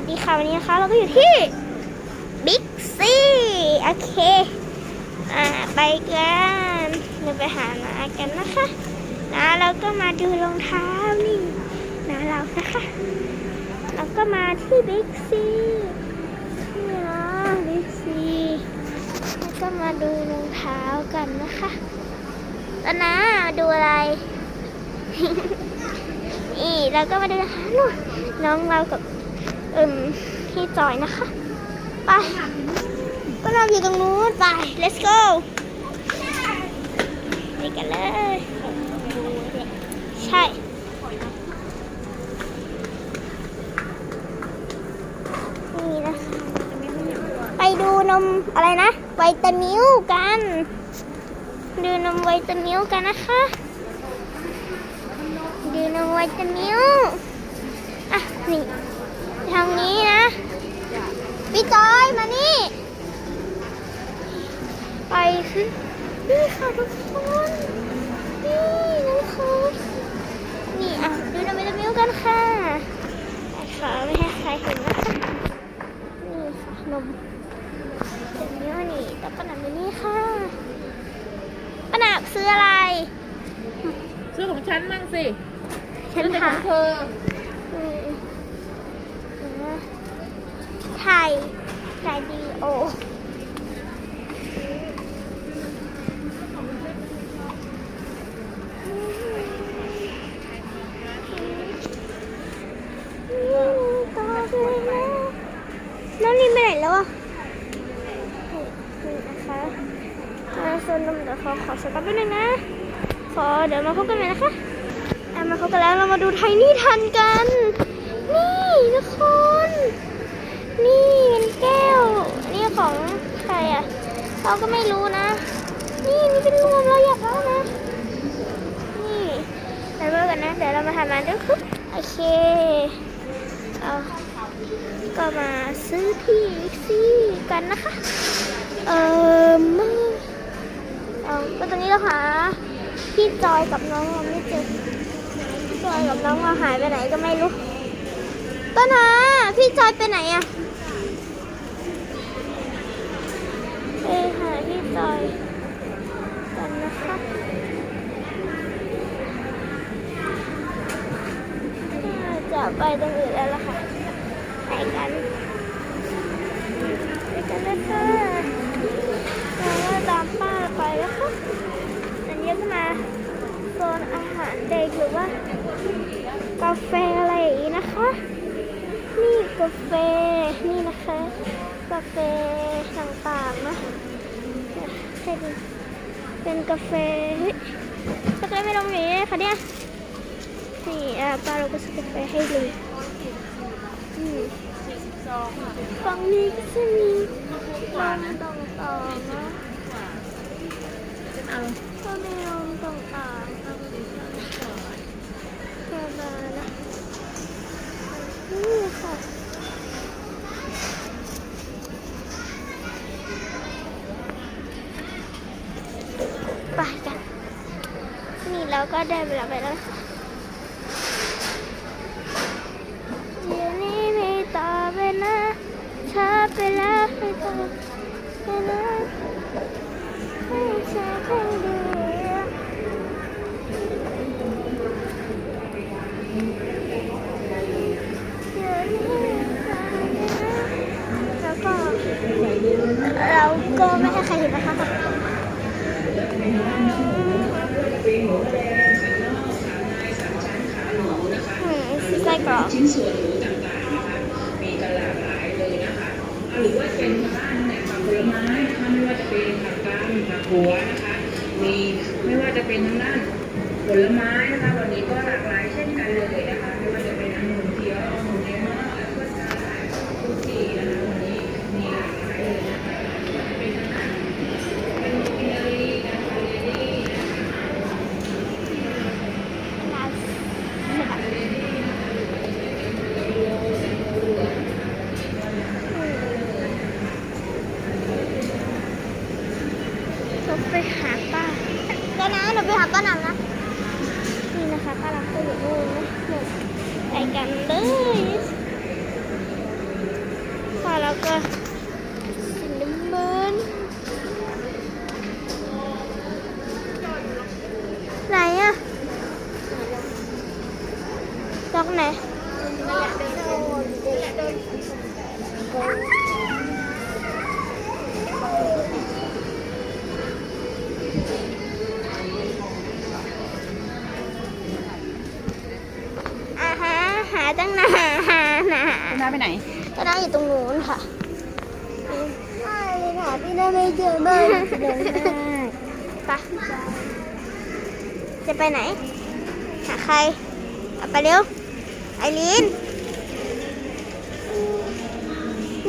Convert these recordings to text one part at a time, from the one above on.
วัสดีค่ะวันนี้นะคะ เราก็อยู่ที่บิ๊กซีโอเค อ่า ไปกันเราไปหานากันนะคะนะเราก็มาดูรองเท้านี่นะเรานะคะเราก็มาที่บิ๊กซีนี่นะบิ๊กซีแล้วก็มาดูรองเท้ากันนะคะแล้วนะดูอะไรนี่เราก็มาดูนะคะนู่นน้องเรากับ เอิมพี่จอยนะคะ ไปก็เราอยู่ตรงนู้นไป let's go ไปกันเลย ใช่นี่นะคะไปดูนมอะไรนะไวตามิวกัน ดูนมไวตามิวกันนะคะดูนมไวตามิวอะนี่ ทางนี้นะ พี่จอยมานี่ ไปสินี่ค่ะทุกคน นี่นะคะนี่อะ ดูนมวิตามิวกันค่ะแต่ขอไม่ให้ใครเห็นนะคะ นี่ค่ะนมวิตามิวนี่แต่ป้าหนับอยู่นี่ค่ะป้าหนับซื้ออะไร ซื้อของฉันมั่งสิฉันซื้อแต่ขหา องเธออืม ถ่ายถ่ายดีโอน้องลินไปไหนแล้วอะนี่นะคะมาโซนนมเดี๋ยวขอขอสต็อปไปหนึ่งนะ ขอเดี๋ยวมาพบกันใหม่นะคะอะมาพบกันแล้วเรามาดูไทนี่ทันกัน นี่ทุกคน นี่เป็นแก้วนี่ของใครอะ เราก็ไม่รู้นะ นี่นี่เป็นรวมเราอยากเล่านะ นี่เดี๋ยวเริ่มกันนะ เดี๋ยวเรามาทำมันด้วยครับโอเคเอาก็มาซื้อที่ซีกันนะคะ เออมาเอาก็ตอนนี้เราหาพี่จอยกับน้องเราไม่เจอพี่จอยกับน้องเราหายไปไหนก็ไม่รู้ต้นหาพี่จอยไปไหนอะไปห จอยกันนะคะน่จะไปตรงอื่นแล้วล่ะค่ะไปกันไปกันเลยค่ะเราก็ตามป้าไปแล้วค่ะอันนี้ก็มาโซนอาหารเด็กหรือว่ากาแฟอะไรอย่างนี้นะคะ นี่กาแฟ ให้ดูเป็นกาแฟเฮ้ยกาแฟไม่ลงอย่างนี้เลยค่ะเนี่ยนี่อะป้าเราก็ซื้อกาแฟให้ดูอืมฝั่งนี้ก็จะมีนมต่างๆนะเอาก็มีนมต่างๆเอาไปดูกันประมาณนะนี่ค่ะ ไปกัน นี่เรา ก็ได้เวลาไปแล้วนะคะเดี๋ยวนี้ไม่ต่อไปนะช้าไปแล้วไม่ต่อไปนะให้เธอคนเดียวเดี๋ยวนี้ไม่ต่อไปนะแล้วก็เราก็ไม่ให้ใครเห็นนะคะ อืม ต่อชิ้นส่วนหรือต่างๆนะคะมีกันหลากหลายเลยนะคะหรือว่าเป็นบ้านเนี่ยผักผลไม้นะคะไม่ว่าจะเป็นผักกาดผักหัวนะคะมีไม่ว่าจะเป็นทางด้านผลไม้นะคะวันนี้ก็หลากหลายเช่นกันเลยนะคะไม่ว่าจะเป็นองุ่นเขียวองุ่น แล้วก็สีน้ำเงินไหนอะตรงไหนอาหาหาตั้งนาหาหา คุน้าไปไหน ก็นั่งอยู่ตรงนู้นค่ะไม่เลยค่ะพี่น่าไม่เจอมากเดินไปจะไปไหน หาใครเอาไปเร็ว ไอรีน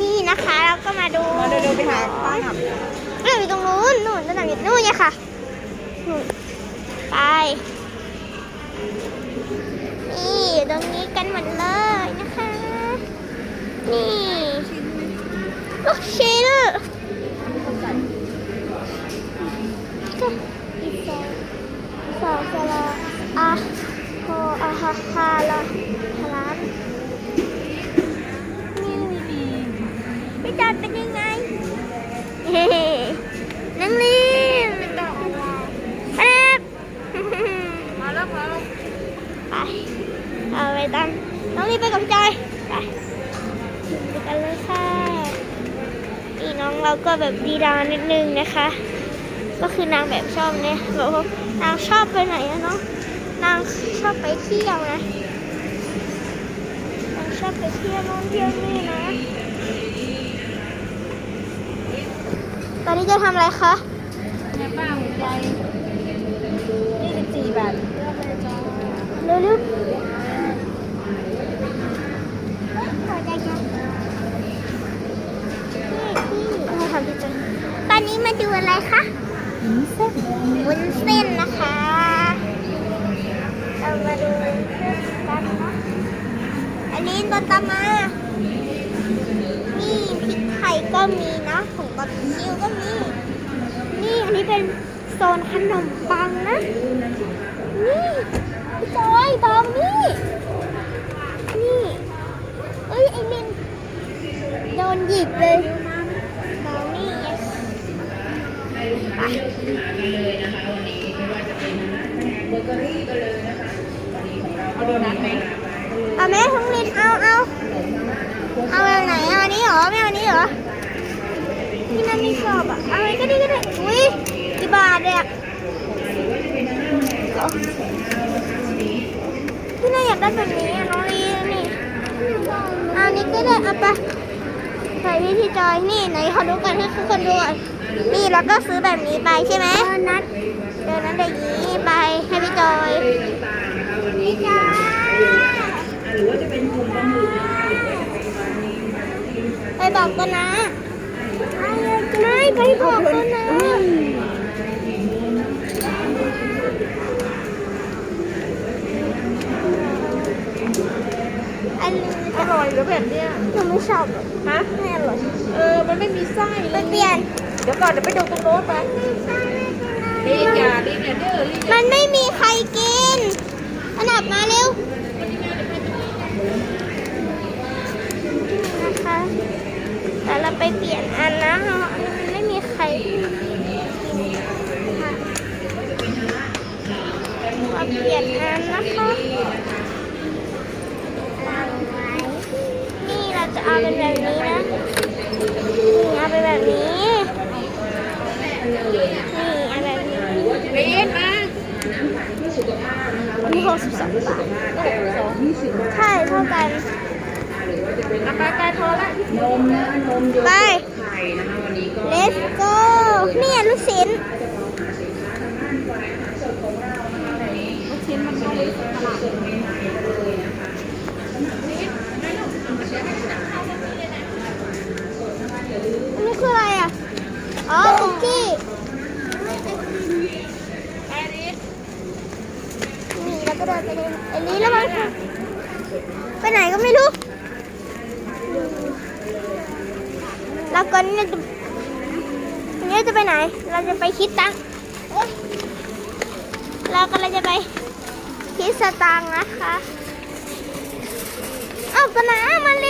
นี่นะคะเราก็มาดูมาเดินๆไปหาป้าหนับเรื่องอยู่ตรงนู้นนู่นด้านหลังอยู่นู่นไงค่ะนู่นไป นี่อยู่ตรงนี้กันหมดเลยนะคะ นี่ลูกชิ้น แบบดีดานิดนึงนะคะ ก็คือนางแบบชอบเนี่ยบอกว่านางชอบไปไหนอะเนาะนางชอบไปเที่ยวนะนางชอบไปเที่ยวนู่นเที่ยวนี่นะ ตอนนี้จะทำอะไรคะแม่ป้าหัวใจยี่สิบสี่บาท เร็วๆหัวใจจ้ะพี่พี่ให้ทำพี่จอยตอนนี้มาดูอะไรคะวุ้นเส้นนะคะ เรามาดูวุ้นเส้นกันนะันนี้ตอนตามมา นี่พริกไทยก็มีนะผงบาร์บีคิวก็มี นี่อันนี้เป็นโซนขนมปังนะ นี่จอยบองนี่ นี่เอ้ยไอ้มินโดนหยิบเลยบองนี่ yes ไปหากันเลยนะคะวันนี้ว่าจะเป็นร้านแผนกเกอรี่ก็เลยนะคะวันนี้ขาโดนัทไหมเอาแม่ทั้ง ไม่เอาอันนี้เหรอที่นั่นไม่ชอบอะเอาอะไรก็ได้ก็ได้อุ้ยกี่บาทเนี่ยที่นั่นอยากได้แบบนี้อะน้องลีนี่เอาอันนี้ก็ได้เอาไปใส่พี่ที่จอยนี่ไหนขอดูกันให้ทุกคนดูก่อนนี่แล้วก็ซื้อแบบนี้ไปใช่ไหมเดินนัดเดินนัดอย่างนี้ไปให้พี่จอย ต่างๆนะคะวันนี้ จ้า หรือว่าจะเป็นกลุ่มปลาหมึกนะคะหรือว่าจะเป็นวันนี้ ไปบ อกกันนะไม่ไปบอกกันนะอันนี้อร่อยหรือแบบเนี้ยหนูไม่ชอบหรอกฮะไม่อร่อยเออ มันไม่มีไส้ไปเปลี่ยน เดี๋ยวก่อนเดี๋ยวไปดูตรงโน้นไปรีบอย่ารีบอย่าเด้อรีบอย่ามันไม่มีใครกินขนับมาเร็วนะคะแต่เรา ไปเปลี่ยนอันนะมันไม่มีใครกินค่ะมาเปลี่ยนอันนะคะนี่เราจะเอาเป็นแบบนี้นะนี่เอาเป็นแบบนี้ นี่เอาแบบนี้เรีบมานนี้หกสิบสองบาทใช่เท่ากัน อาไปไกลพอละนมนะนมโยไป ไข่นะคะวันนี้ก็ let's go เนี่ยลูกชิ้นลูกชิ้นมันเข้าไปตลาดอันนี้คืออะไรอะ อ๋อคุกกี้ไปดินี่แล้วก็เดินไปเลยอันนี้แล้วมันไปไหนก็ไม่รู้ แล้วก็เนี่ยจะเนี่ยจะไปไหน เราจะไปคิดตังเราก็เลยจะไปคิดสตางค์นะคะ เอากระนามาเลย